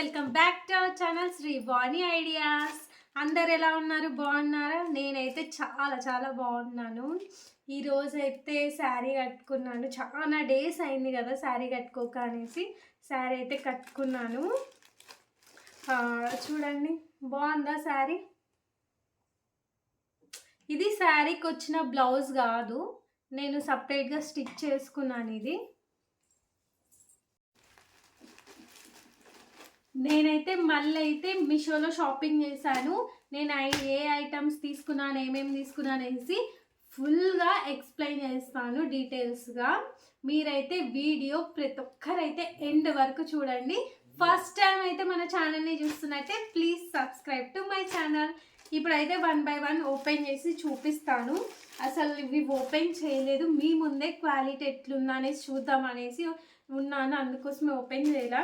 Welcome back to our channel Sri Vani ideas. అందరు ఎలా ఉన్నారు? బాగున్నారా? నేనైతే చాలా చాలా బాగున్నాను. ఈరోజు అయితే శారీ కట్టుకున్నాను. చాలా డేస్ అయింది కదా శారీ కట్టుకోక అనేసి. శారీ అయితే కట్టుకున్నాను. చూడండి. బాగుందా శారీ? ఇది శారీకి వచ్చిన బ్లౌజ్ కాదు. నేను సపరేట్గా స్టిచ్ చేసుకున్నాను ఇది. నేనైతే మళ్ళీ అయితే మీషోలో షాపింగ్ చేశాను. నేను ఏ ఐటమ్స్ తీసుకున్నాను ఏమేమి తీసుకున్నాను అనేసి ఫుల్గా ఎక్స్ప్లెయిన్ చేస్తాను డీటెయిల్స్గా. మీరైతే వీడియో ప్రతి ఒక్కరైతే ఎండ్ వరకు చూడండి. ఫస్ట్ టైం అయితే మన ఛానల్ని చూస్తున్నట్టే please subscribe to my channel. ఇప్పుడైతే వన్ బై వన్ ఓపెన్ చేసి చూపిస్తాను. అసలు ఇవి ఓపెన్ చేయలేదు. మీ ముందే క్వాలిటీ ఎట్లుందా అనేసి చూద్దాం అనేసి ఉన్నాను. అందుకోసమే ఓపెన్ చేయలా.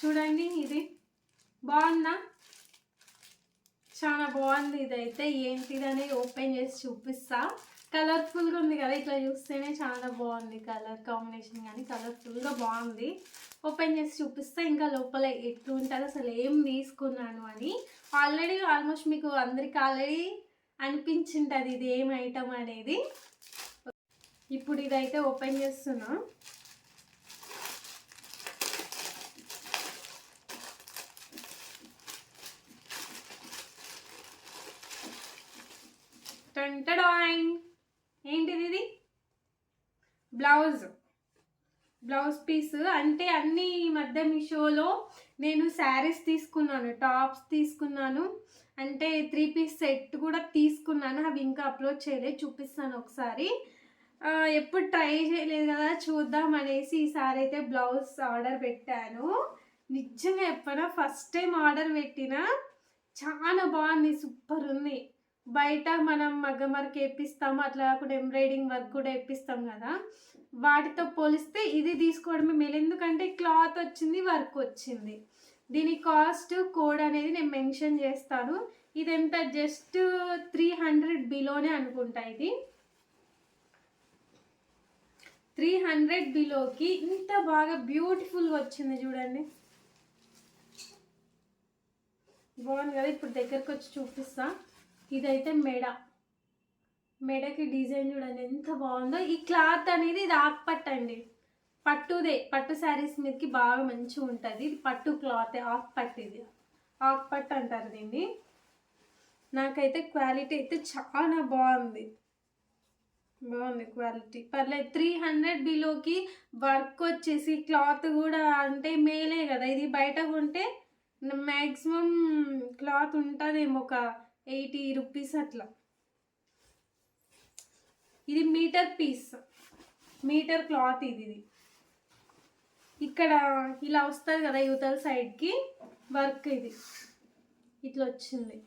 చూడండి ఇది బాగుందా? చాలా బాగుంది ఇదైతే. ఏంటిదని ఓపెన్ చేసి చూపిస్తా. కలర్ఫుల్గా ఉంది కదా ఇట్లా చూస్తేనే చాలా బాగుంది కలర్ కాంబినేషన్ కానీ కలర్ఫుల్గా బాగుంది. ఓపెన్ చేసి చూపిస్తా ఇంకా లోపల ఎట్లు అసలు ఏం తీసుకున్నాను అని. ఆల్రెడీ ఆల్మోస్ట్ మీకు అందరికి ఆల్రెడీ అనిపించింటుంది ఇది ఏం ఐటమ్ అనేది. ఇప్పుడు ఇదైతే ఓపెన్ చేస్తున్నాను టంటడాయింగ్ ఏంటిది ఇది? బ్లౌజ్. Blouse piece. అంటే అన్ని మధ్య మీషోలో నేను శారీస్ తీసుకున్నాను టాప్స్ తీసుకున్నాను. అంటే త్రీ పీస్ సెట్ కూడా తీసుకున్నాను. అవి ఇంకా అప్లోడ్ చేయలేదు చూపిస్తాను ఒకసారి. ఎప్పుడు ట్రై చేయలేదు కదా చూద్దాం అనేసి ఈసారి అయితే బ్లౌజ్ ఆర్డర్ పెట్టాను. నిజంగా చెప్పనా ఫస్ట్ టైం ఆర్డర్ పెట్టినా చాలా బాగుంది సూపర్ ఉంది. బయట మనం మగ్గం వర్క్ వేపిస్తాము అట్లా కాకుండా ఎంబ్రాయిడింగ్ వర్క్ కూడా వేపిస్తాం కదా. వాటితో పోలిస్తే ఇది తీసుకోవడమే మేలు. ఎందుకంటే క్లాత్ వచ్చింది వర్క్ వచ్చింది. దీని కాస్ట్ కోడ్ అనేది నేను మెన్షన్ చేస్తాను. ఇది ఎంత జస్ట్ త్రీ హండ్రెడ్ బిలోనే అనుకుంటా ఇది. త్రీ హండ్రెడ్ బిలోకి ఇంత బాగా బ్యూటిఫుల్గా వచ్చింది చూడండి. బాగుంది కదా ఇప్పుడు దగ్గరకు వచ్చి చూపిస్తాను ఇదైతే మెడ. మెడకి డిజైన్ చూడండి ఎంత బాగుందో. ఈ క్లాత్ అనేది ఇది ఆకుపట్టు అండి పట్టుదే పట్టు శారీస్ మీదకి బాగా మంచిగా ఉంటుంది. ఇది పట్టు క్లాత్ ఆకుపట్టు ఇది. ఆకుపట్టు అంటారు దీన్ని. నాకైతే క్వాలిటీ అయితే చాలా బాగుంది. బాగుంది క్వాలిటీ. పర్లేదు త్రీ హండ్రెడ్ బిలోకి వర్క్ వచ్చేసి క్లాత్ కూడా అంటే మేలే కదా. ఇది బయట కొంటే మ్యాక్సిమం క్లాత్ ఉంటుందేమో ఒక ఎయిటీ రూపీస్ అట్లా. ఇది మీటర్ పీస్. మీటర్ క్లాత్ ఇది ఇది. ఇక్కడ ఇలా వస్తుంది కదా యువతల సైడ్కి వర్క్ ఇది. ఇట్లా వచ్చింది.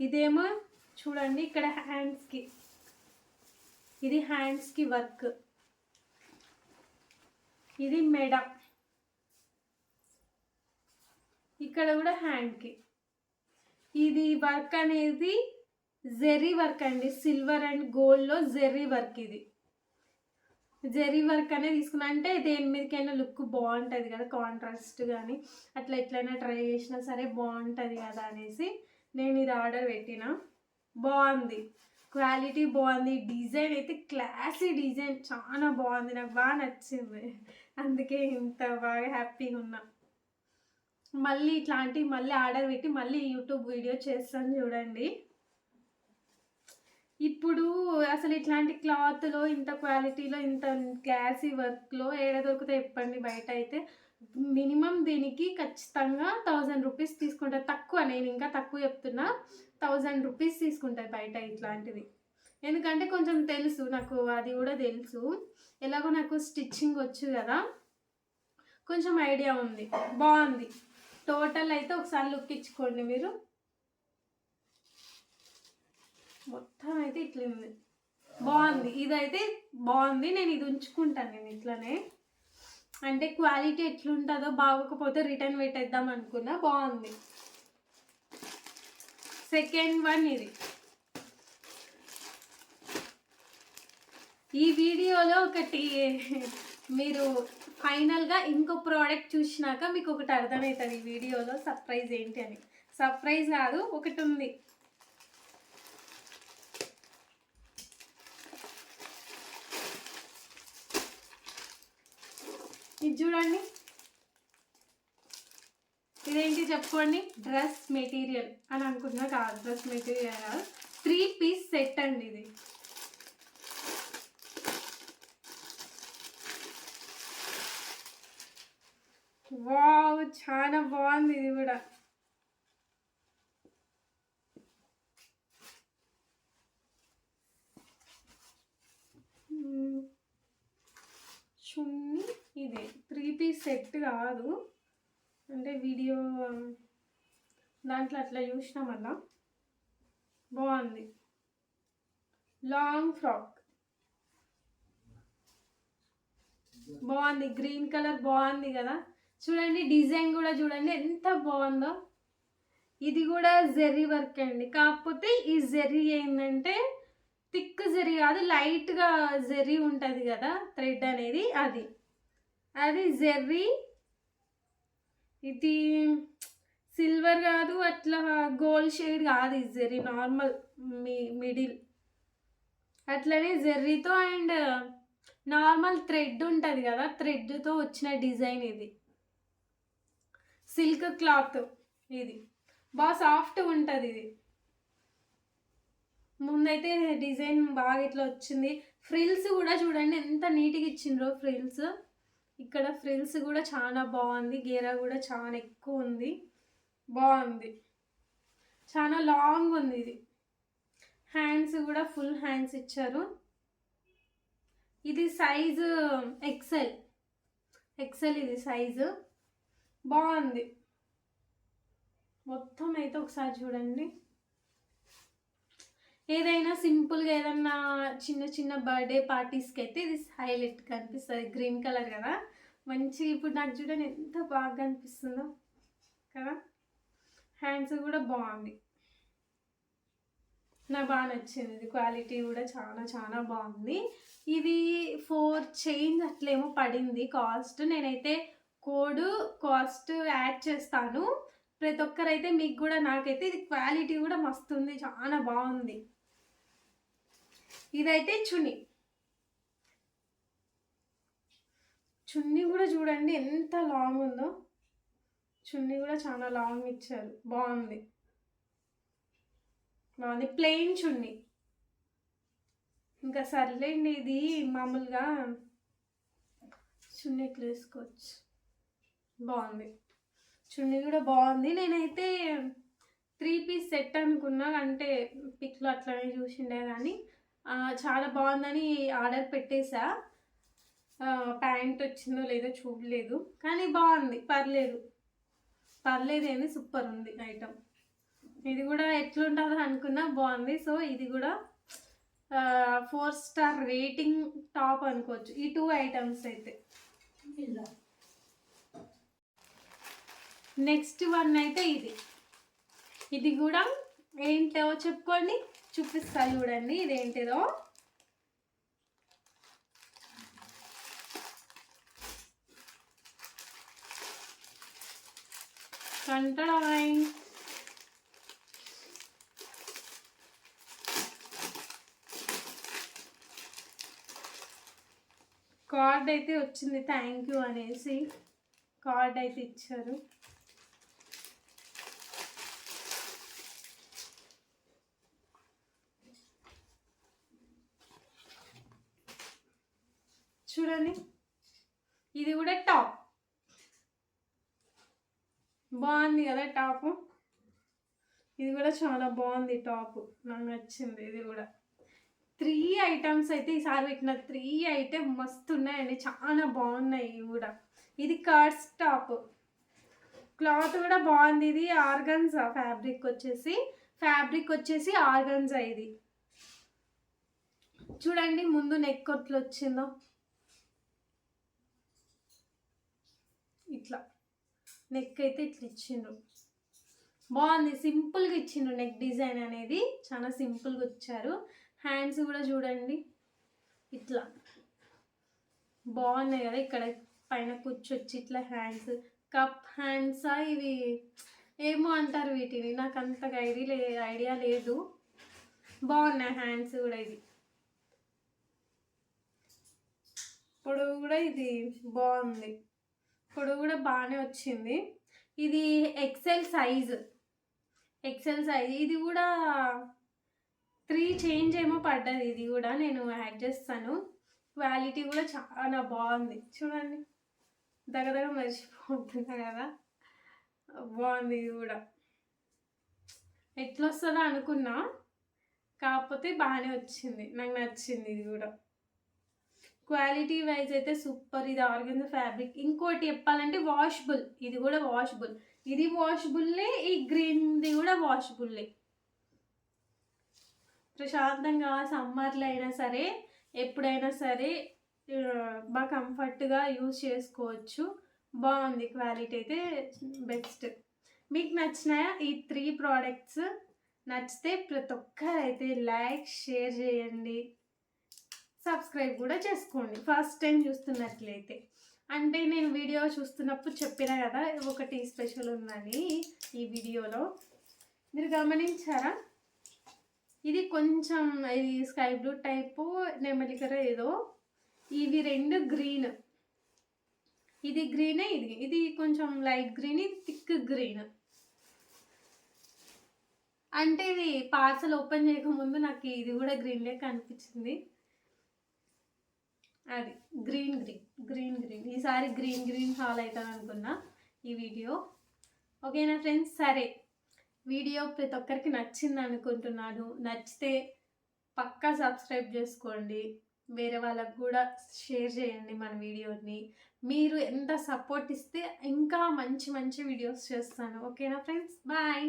ఇదేమో చూడండి ఇక్కడ హ్యాండ్స్కి ఇది హ్యాండ్స్కి వర్క్. ఇది మెడ. ఇక్కడ కూడా హ్యాండ్కి ఇది వర్క్ అనేది జెర్రీ వర్క్ అండి. సిల్వర్ అండ్ గోల్డ్లో జెర్రీ వర్క్ ఇది. జెర్రీ వర్క్ అనేది తీసుకున్నా అంటే దేని మీదకైనా లుక్ బాగుంటుంది కదా కాంట్రాస్ట్ కానీ అట్లా ఎట్లయినా ట్రై చేసినా సరే బాగుంటుంది కదా అనేసి నేను ఇది ఆర్డర్ పెట్టిన. బాగుంది. క్వాలిటీ బాగుంది. డిజైన్ అయితే క్లాసీ డిజైన్. చాలా బాగుంది. నాకు బాగా నచ్చింది. అందుకే ఇంత బాగా హ్యాపీగా ఉన్నా. మళ్ళీ ఇట్లాంటివి మళ్ళీ ఆర్డర్ పెట్టి మళ్ళీ యూట్యూబ్ వీడియో చేస్తాను చూడండి. ఇప్పుడు అసలు ఇట్లాంటి క్లాత్లో ఇంత క్వాలిటీలో ఇంత క్లాసీ వర్క్లో ఏడ దొరుకుతాయి చెప్పండి బయట అయితే. మినిమం దీనికి ఖచ్చితంగా థౌజండ్ రూపీస్ తీసుకుంటారు తక్కువ నేను ఇంకా తక్కువ చెప్తున్నా. థౌజండ్ రూపీస్ తీసుకుంటారు బయట ఇట్లాంటివి ఎందుకంటే కొంచెం తెలుసు నాకు అది కూడా తెలుసు. ఎలాగో నాకు స్టిచ్చింగ్ వచ్చు కదా. కొంచెం ఐడియా ఉంది. బాగుంది. టోటల్ అయితే ఒకసారి లుక్ ఇచ్చుకోండి మీరు. మొత్తం అయితే ఇట్లా ఉంది. బాగుంది. ఇదైతే బాగుంది. నేను ఇది ఉంచుకుంటాను నేను ఇట్లనే. అంటే క్వాలిటీ ఎట్లుంటుందో బాగోకపోతే రిటర్న్ పెట్టేద్దాం అనుకున్నా. బాగుంది. సెకండ్ వన్ ఇది. ఈ వీడియోలో ఒకటి మీరు ఫైనల్గా ఇంకో ప్రోడక్ట్ చూసినాక మీకు ఒకటి అర్థమవుతుంది వీడియోలో సర్ప్రైజ్ ఏంటి అని. సర్ప్రైజ్ కాదు ఒకటి ఉంది. ఇది చూడండి. ఇదేంటి చెప్పుకోండి? డ్రెస్ మెటీరియల్ అని అనుకుంటున్నా. కాదు డ్రెస్ మెటీరియల్ కాదు. త్రీ పీస్ సెట్ అండి ఇది. వావ్ చాలా బాగుంది ఇది కూడా. మ్మ్. చున్నీ ఇదే. త్రీ పీస్ సెట్ కాదు. అంటే వీడియో దాంట్లో అట్లా చూసినాం అలా బాగుంది. Long frock. బాగుంది. గ్రీన్ కలర్ బాగుంది కదా. చూడండి డిజైన్ కూడా చూడండి ఎంత బాగుందో. ఇది కూడా జెర్రీ వర్క్ అండి. కాకపోతే ఈ జెర్రీ ఏంటంటే థిక్ జెర్రీ కాదు లైట్గా జెర్రీ ఉంటుంది కదా థ్రెడ్ అనేది అది. అది జెర్రీ. ఇది సిల్వర్ కాదు అట్లా గోల్డ్ షేడ్ కాదు ఇది జెర్రీ నార్మల్ మీ మిడిల్. అట్లనే జెర్రీతో అండ్ నార్మల్ థ్రెడ్ ఉంటుంది కదా థ్రెడ్తో వచ్చిన డిజైన్ ఇది. సిల్క్ క్లాత్ ఇది. బాగా సాఫ్ట్ ఉంటుంది ఇది. ముందైతే డిజైన్ బాగా ఇట్లా వచ్చింది. ఫ్రిల్స్ కూడా చూడండి ఎంత నీట్గా ఇచ్చిండ్రో ఫ్రిల్స్. ఇక్కడ ఫ్రిల్స్ కూడా చాలా బాగుంది. గేరా కూడా చాలా ఎక్కువ ఉంది. బాగుంది. చాలా లాంగ్ ఉంది ఇది. హ్యాండ్స్ కూడా ఫుల్ హ్యాండ్స్ ఇచ్చారు. ఇది సైజు ఎక్సెల్. ఎక్సెల్ ఇది సైజు. బాగుంది. మొత్తం అయితే ఒకసారి చూడండి. ఏదైనా సింపుల్గా ఏదన్నా చిన్న చిన్న బర్త్డే పార్టీస్కి అయితే ఇది హైలైట్ కనిపిస్తుంది. గ్రీన్ కలర్ కదా. మంచి ఇప్పుడు నాకు చూడండి ఎంత బాగా కనిపిస్తుందో కదా. హ్యాండ్స్ కూడా బాగుంది. నాకు బాగా నచ్చింది. ఇది క్వాలిటీ కూడా చాలా చాలా బాగుంది. ఇది ఫోర్ చేంజ్ అట్లేమో పడింది. కాస్ట్ నేనైతే కోడ్ కాస్ట్ యాడ్ చేస్తాను. ప్రతి ఒక్కరైతే మీకు కూడా నాకైతే ఇది క్వాలిటీ కూడా మస్తు ఉంది చాలా బాగుంది. ఇదైతే చున్నీ. చున్నీ కూడా చూడండి ఎంత లాంగ్ ఉందో. చున్నీ కూడా చాలా లాంగ్ ఇచ్చారు. బాగుంది. బాగుంది. ప్లెయిన్ చున్నీ. ఇంకా సర్లేండి ఇది మామూలుగా చున్నీ ఇట్లా వేసుకోవచ్చు. బాగుంది. చున్నీ కూడా బాగుంది. నేనైతే త్రీ పీస్ సెట్ అనుకున్నా. అంటే పిక్లో అట్లనే చూసిండే కానీ చాలా బాగుందని ఆర్డర్ పెట్టేసా. ప్యాంట్ వచ్చిందో లేదో చూడలేదు. కానీ బాగుంది. పర్లేదు. పర్లేదు ఏంది సూపర్ ఉంది ఐటమ్. ఇది కూడా ఎట్లుంటుందో అనుకున్నా బాగుంది. సో ఇది కూడా ఫోర్ స్టార్ రేటింగ్ టాప్ అనుకోవచ్చు. ఈ టూ ఐటమ్స్ అయితే. నెక్స్ట్ వన్ అయితే ఇది. ఇది కూడా ఏంటో చెప్పుకోండి. చూపిస్తా చూడండి. ఇదేంటిదో? కంటడాయ్ కార్డ్ అయితే వచ్చింది. థ్యాంక్ యూ అనేసి. కార్డ్ అయితే ఇచ్చారు. చూడండి. ఇది కూడా టాప్. బాగుంది కదా టాప్? ఇది కూడా చాలా బాగుంది టాప్. నాకు నచ్చింది ఇది కూడా. త్రీ ఐటమ్స్ అయితే ఈసారి పెట్టిన త్రీ ఐటమ్ మస్తు ఉన్నాయండి. చాలా బాగున్నాయి ఇవి కూడా. ఇది కర్డ్స్ టాప్. క్లాత్ కూడా బాగుంది ఇది. ఆర్గన్జా ఫ్యాబ్రిక్ వచ్చేసి. ఫ్యాబ్రిక్ వచ్చేసి ఆర్గన్జా ఇది. చూడండి ముందు నెక్ కొట్లు వచ్చిందో. ఇట్లా. నెక్ అయితే ఇట్లా ఇచ్చిండ్రు. బాగుంది. సింపుల్గా ఇచ్చిండ్రు నెక్ డిజైన్ అనేది. చాలా సింపుల్గా వచ్చారు. హ్యాండ్స్ కూడా చూడండి. ఇట్లా. బాగున్నాయి కదా ఇక్కడ. పైన కూర్చొచ్చి ఇట్లా హ్యాండ్స్ కప్ హ్యాండ్సా ఇవి? ఏమో అంటారు వీటిని. నాకు అంతగా ఐడియా లే ఐడియా లేదు. బాగున్నాయి హ్యాండ్స్ కూడా ఇది ఇప్పుడు కూడా ఇది బాగుంది. పొడవు కూడా బాగానే వచ్చింది. ఇది ఎక్సెల్ సైజ్ ఎక్సెల్ సైజ్ ఇది కూడా త్రీ చేంజ్ ఏమో పడ్డది. ఇది కూడా నేను యాడ్ చేస్తాను. క్వాలిటీ కూడా చాలా బాగుంది. చూడండి. దగ్గర మర్చిపోతున్నా కదా. బాగుంది ఇది కూడా. ఎట్లా వస్తుందో అనుకున్నా. కాకపోతే బాగానే వచ్చింది. నాకు నచ్చింది ఇది కూడా. క్వాలిటీ వైజ్ అయితే సూపర్ ఇది ఆర్గన్ ఫ్యాబ్రిక్. ఇంకోటి చెప్పాలంటే వాషబుల్ ఇది కూడా వాషబుల్. ఇది వాషబుల్లే ఈ గ్రీన్ది కూడా వాషబుల్లే. ప్రశాంతంగా సమ్మర్లో అయినా సరే ఎప్పుడైనా సరే బాగా కంఫర్ట్గా యూజ్ చేసుకోవచ్చు. బాగుంది క్వాలిటీ అయితే బెస్ట్. మీకు నచ్చినాయా ఈ త్రీ ప్రోడక్ట్స్? నచ్చితే ప్రతి ఒక్కరైతే అయితే లైక్ షేర్ చేయండి. సబ్స్క్రైబ్ కూడా చేసుకోండి. ఫస్ట్ టైం చూస్తున్నట్లయితే. అంటే నేను వీడియో చూస్తున్నప్పుడు చెప్పిన కదా ఒకటి స్పెషల్ ఉందని ఈ వీడియోలో. మీరు గమనించారా? ఇది కొంచెం ఇది స్కై బ్లూ టైపు నెమలికర ఏదో. ఇవి రెండు గ్రీన్. ఇది గ్రీనే ఇది ఇది కొంచెం లైట్ గ్రీన్ ఇది థిక్ గ్రీన్. అంటే ఇది పార్సల్ ఓపెన్ చేయకముందు నాకు ఇది కూడా గ్రీన్ కనిపించింది. అనిపించింది అది గ్రీన్ గ్రీన్ గ్రీన్ గ్రీన్. ఈసారి గ్రీన్ గ్రీన్ హాల్ అవుతుంది అనుకున్నా ఈ వీడియో. ఓకేనా ఫ్రెండ్స్? సరే. వీడియో ప్రతి ఒక్కరికి నచ్చింది అనుకుంటున్నాను. నచ్చితే పక్కా సబ్స్క్రైబ్ చేసుకోండి. వేరే వాళ్ళకు కూడా షేర్ చేయండి మన వీడియోని. మీరు ఎంత సపోర్ట్ ఇస్తే ఇంకా మంచి మంచి వీడియోస్ చేస్తాను. ఓకేనా ఫ్రెండ్స్? బాయ్.